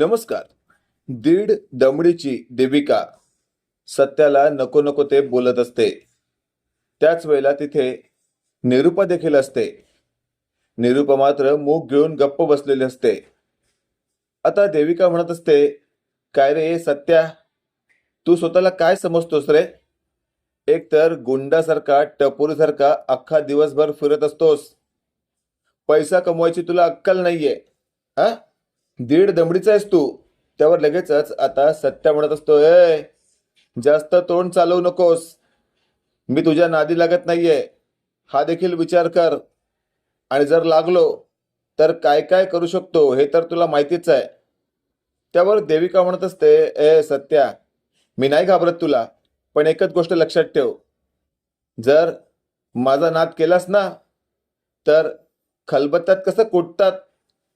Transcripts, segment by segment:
नमस्कार. दीड दमडीची देविका सत्याला नको नको ते बोलत असते. त्याच वेळेला तिथे निरुपा देखील असते. निरुपा मात्र मूग घेऊन गप्प बसलेली असते. आता देविका म्हणत असते काय रे सत्या तू स्वतःला काय समजतोस रे? एक तर गुंडासारखा टपोरीसारखा अख्खा दिवसभर फिरत असतोस. पैसा कमवायची तुला अक्कल नाहीये हा? दीड दमडीचा आहेस तू. त्यावर लगेचच आता सत्या म्हणत असतो ए जास्त तोंड चालवू नकोस. मी तुझ्या नादी लागत नाहीये. हा देखील विचार कर. आणि जर लागलो तर काय काय करू शकतो हे तर तुला माहितीच आहे. त्यावर देविका म्हणत असते ए सत्या मी नाही घाबरत तुला पण एकच गोष्ट लक्षात ठेव. जर माझा नाद केलास ना तर खलबत्त्यात कसं कुटतात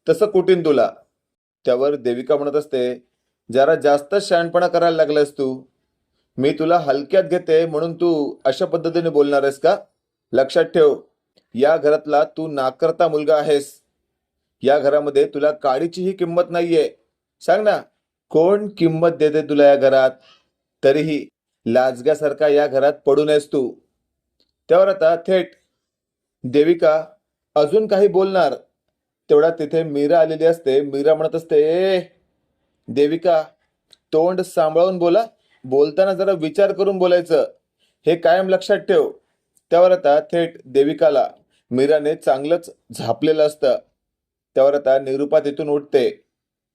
तसं कुटीन तुला. त्यावर देविका म्हणत असते जरा जास्त शहाणपणा करायला लागलास तू. मी तुला हलक्यात घेते म्हणून तू अशा पद्धतीने बोलणार आहेस का? लक्षात ठेव या घरातला तू नाकरता मुलगा आहेस. या घरामध्ये तुला काडीचीही किंमत नाहीये. सांग ना कोण किंमत देते तुला या घरात? तरीही लाजग्यासारखा या घरात पडू नयेस तू. त्यावर आता थेट देविका अजून काही बोलणार. तेवढा तिथे मीरा आलेली असते. मीरा म्हणत असते "ए, देविका तोंड सांभाळून बोला. बोलताना जरा विचार करून बोलायचं. हे कायम लक्षात ठेव. त्यावर आता थेट देविकाला मीराने चांगलंच झापलेलं असतं. त्यावर आता निरुपा तिथून उठते.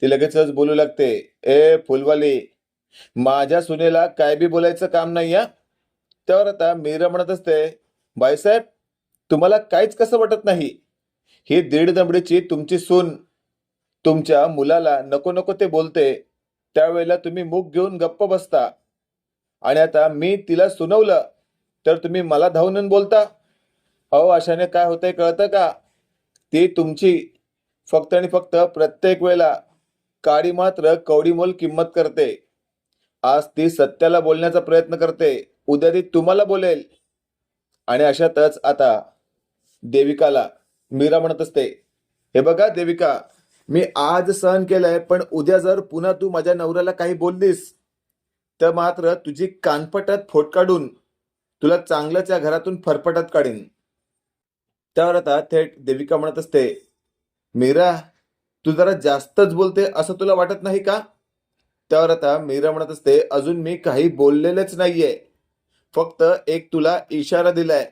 ती लगेचच बोलू लागते ए फुलवाली माझ्या सुनेला काय बी बोलायचं काम नाही या त्यावर आता मीरा म्हणत असते बाईसाहेब तुम्हाला काहीच कसं वाटत नाही. ही दीड दमडीची तुमची सून तुमच्या मुलाला नको नको ते बोलते त्यावेळेला तुम्ही मूक घेऊन गप्प बसता. आणि आता मी तिला सुनवलं तर तुम्ही मला धावून बोलता. अहो अशाने काय होतंय कळतं का? ती तुमची फक्त आणि फक्त प्रत्येक वेळेला काडी मात्र कवडीमोल किंमत करते. आज ती सत्याला बोलण्याचा प्रयत्न करते उद्या ती तुम्हाला बोलेल. आणि अशातच आता देविकाला मीरा म्हणत असते हे बघा देविका मी आज सहन केलंय पण उद्या जर पुन्हा तू माझ्या नवऱ्याला काही बोललीस तर मात्र तुझी कानपटात फोट काढून तुला चांगलंच या घरातून फरफटात काढीन. त्यावर आता थेट देविका म्हणत असते मीरा तू जरा जास्तच बोलते असं तुला वाटत नाही का? त्यावर आता मीरा म्हणत असते अजून मी काही बोललेलेच नाहीये. फक्त एक तुला इशारा दिलाय.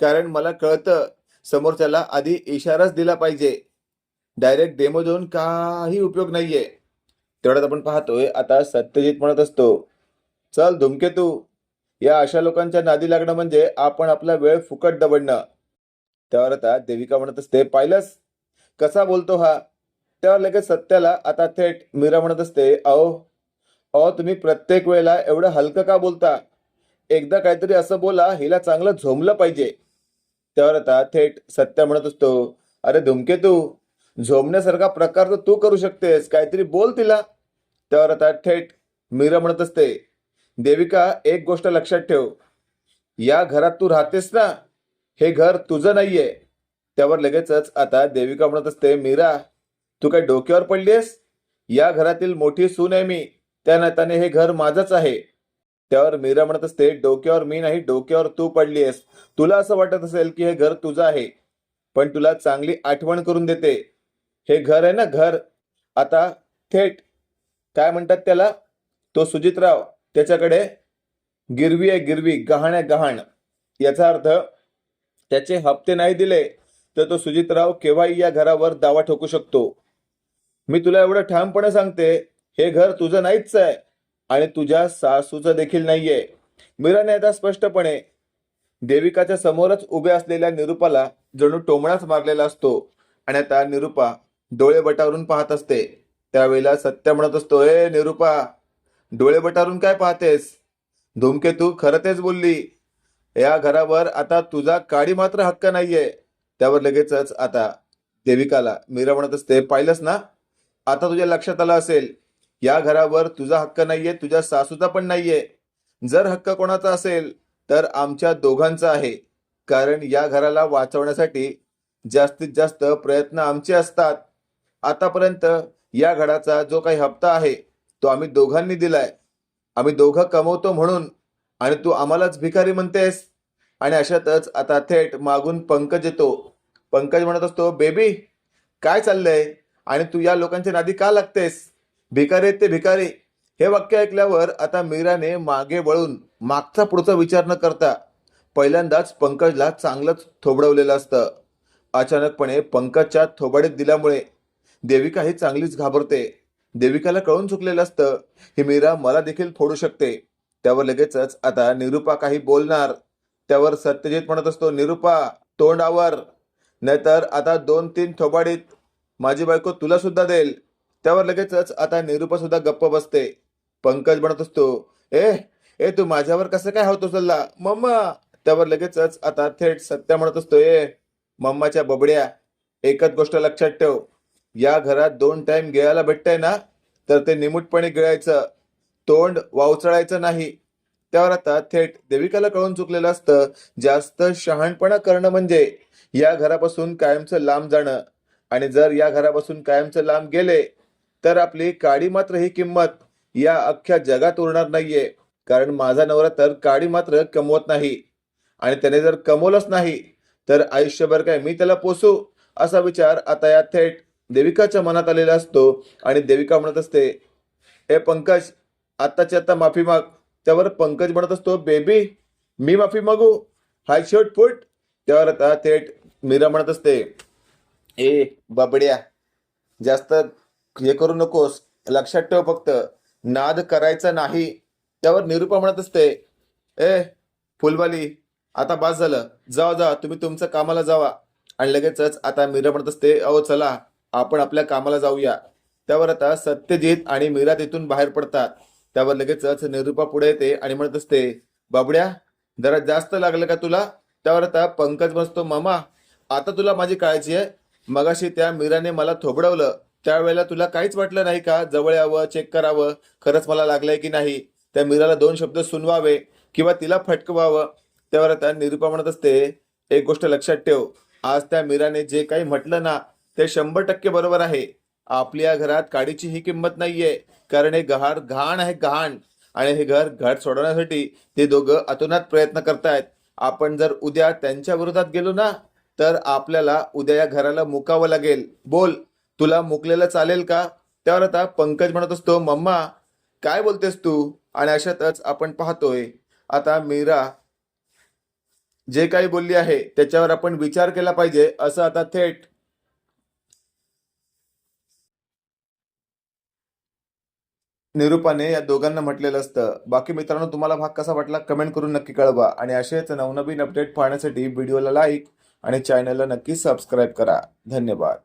कारण मला कळतं समोरच्याला आधी इशाराच दिला पाहिजे. डायरेक्ट डेमो देऊन काही उपयोग नाहीये. तेवढ्यात आपण पाहतोय आता सत्यजित म्हणत असतो चल धुमकेतू या अशा लोकांच्या नादी लागणं म्हणजे आपण आपला वेळ फुकट दबडणं त्यावर आता देविका म्हणत असते पाहिलंस? कसा बोलतो हा? त्यावर लगेच सत्याला आता थेट. मीरा म्हणत असते अहो अहो तुम्ही प्रत्येक वेळेला एवढं हलकं का बोलता? एकदा काहीतरी असं बोला हिला चांगलं झोमलं पाहिजे. त्यावर आता थेट सत्या म्हणत असतो. अरे धुमके तू झोमण्यासारखा प्रकार तर तू करू शकतेस काहीतरी बोल तिला. त्यावर आता थेट मीरा म्हणत असते देविका एक गोष्ट लक्षात ठेव. या घरात तू राहतेस ना हे घर तुझं नाहीये. त्यावर लगेचच आता देविका म्हणत असते मीरा तू काय डोक्यावर पडलीस या घरातील मोठी सून आहे मी त्या नात्याने हे घर माझंच आहे. त्यावर मीरा म्हणत असते डोक्यावर मी नाही डोक्यावर तू पडली आहेस. तुला असं वाटत असेल की हे घर तुझं आहे पण तुला चांगली आठवण करून देते. हे घर आहे ना घर. आता थेट काय म्हणतात त्याला? तो सुजितराव त्याच्याकडे गिरवी आहे गिरवी गहाण आहे गहाण. याचा अर्थ त्याचे हप्ते नाही दिले तर तो सुजितराव केव्हाही या घरावर दावा ठोकू शकतो. मी तुला एवढं ठामपणे सांगते हे घर तुझं नाहीच आहे. आणि तुझ्या सासूचं देखील नाहीये. मीराने आता स्पष्टपणे देविकाच्या समोरच उभ्या असलेल्या निरुपाला जणू टोमणाच मारलेला असतो आणि आता निरुपा डोळे बटावरून पाहत असते. त्यावेळेला सत्य म्हणत असतो ए निरुपा डोळे बटारून काय पाहतेस? धूमकेतू खरं तेच बोलली. या घरावर आता तुझा काडी मात्र हक्क नाहीये. त्यावर लगेचच आता देविकाला मीरा म्हणत असते पाहिलंस ना? आता तुझ्या लक्षात आलं असेल. या घरावर तुझा हक्क नाहीये तुझ्या सासूचा पण नाहीये. जर हक्क कोणाचा असेल तर आमच्या दोघांचा आहे. कारण या घराला वाचवण्यासाठी जास्तीत जास्त प्रयत्न आमचे असतात. आतापर्यंत या घराचा जो काही हप्ता आहे तो आम्ही दोघांनी दिलाय. आम्ही दोघं कमवतो म्हणून. आणि तू आम्हालाच भिकारी म्हणतेस. आणि अशातच आता थेट मागून पंकज येतो. पंकज म्हणत असतो बेबी काय चाललंय? आणि तू या लोकांच्या नादी का लागतेस? भिकारी आहेत ते भिकारी. हे वाक्य ऐकल्यावर आता मीराने मागे वळून मागचा पुढचा विचार न करता पहिल्यांदाच पंकजला चांगलंच थोबडवलेलं असतं. अचानकपणे पंकजच्या थोबाडीत दिल्यामुळे देविका ही चांगलीच घाबरते. देविकाला कळून चुकलेलं असतं ही मीरा मला देखील फोडू शकते. त्यावर लगेचच आता निरुपा काही बोलणार. त्यावर सत्यजित म्हणत असतो निरुपा तोंडावर. नाहीतर आता दोन तीन थोबाडीत माझी बायको तुला सुद्धा देईल. त्यावर लगेचच आता निरुपा सुद्धा गप्प बसते. पंकज म्हणत असतो ए ए तू माझ्यावर कसं काय होतो सल्ला मम्मा. त्यावर लगेचच आता थेट सत्य म्हणत असतो ए मम्माच्या बबड्या एकच गोष्ट लक्षात ठेव. या घरात दोन टाइम गिळायला भेटतंय ना तर ते निमूटपणे गिळायचं. तोंड वावचळायचं नाही. त्यावर आता थेट देविकाला कळून चुकलेलं असतं जास्त शहाणपणा करणं म्हणजे या घरापासून कायमचं लांब जाणं. आणि जर या घरापासून कायमचं लांब गेले तर आपली काडी मात्र ही किंमत या अख्ख्या जगात उरणार नाहीये. कारण माझा नवरा तर काडी मात्र कमवत नाही. आणि त्याने जर कमवलंच नाही तर आयुष्यभर काय मी त्याला पोसू? असा विचार आता या थेट देविकाच्या मनात आलेला असतो. आणि देविका म्हणत असते ए पंकज आत्ताच्या आत्ता माफी माग. त्यावर पंकज म्हणत असतो बेबी मी माफी मागू? हाय शर्ट फुट. त्यावर आता थेट मीरा म्हणत असते ए बाबड्या जास्त हे करू नकोस. लक्षात ठेव फक्त. नाद करायचा नाही. त्यावर निरुपा म्हणत असते ए फुलवाली आता बास झालं. जावा जा तुम्ही तुमचं कामाला जावा. आणि लगेचच आता मीरा म्हणत असते अहो चला आपण आपल्या कामाला जाऊया. त्यावर आता सत्यजित आणि मीरा तिथून बाहेर पडतात. त्यावर लगेचच निरुपा पुढे येते आणि म्हणत असते बाबड्या जरा जास्त लागलं का तुला? त्यावर आता पंकज बसतो मामा आता तुला माझी काळजी आहे. मगाशी त्या मीराने मला थोबडवलं. त्यावेळेला तुला काहीच वाटलं नाही का? जवळ यावं चेक करावं. खरंच मला लागलंय की नाही? त्या मीराला दोन शब्द सुनवावे किंवा तिला फटकवावं. त्यावर आता निरुपा म्हणत असते एक गोष्ट लक्षात ठेव. आज त्या मीराने जे काही म्हटलं ना ते शंभर टक्के बरोबर आहे. आपल्या घरात काडीची ही किंमत नाहीये. कारण हे गहार घाण आहे घाण आणि हे घर घाट सोडवण्यासाठी ते दोघं अतोनात प्रयत्न करतायत. आपण जर उद्या त्यांच्या विरोधात गेलो ना तर आपल्याला उद्या या घराला मुकावं लागेल. बोल. तुला मुकलेलं चालेल का? त्यावर आता पंकज म्हणत असतो मम्मा काय बोलतेस तू? आणि अशातच आपण पाहतोय आता मीरा जे काही बोलली आहे त्याच्यावर आपण विचार केला पाहिजे असं आता थेट निरूपाने या दोघांना म्हटलेलं असतं. बाकी मित्रांनो तुम्हाला भाग कसा वाटला कमेंट करून नक्की कळवा. आणि असेच नवनवीन अपडेट पाहण्यासाठी व्हिडिओला लाईक आणि चॅनलला नक्की सबस्क्राईब करा. धन्यवाद.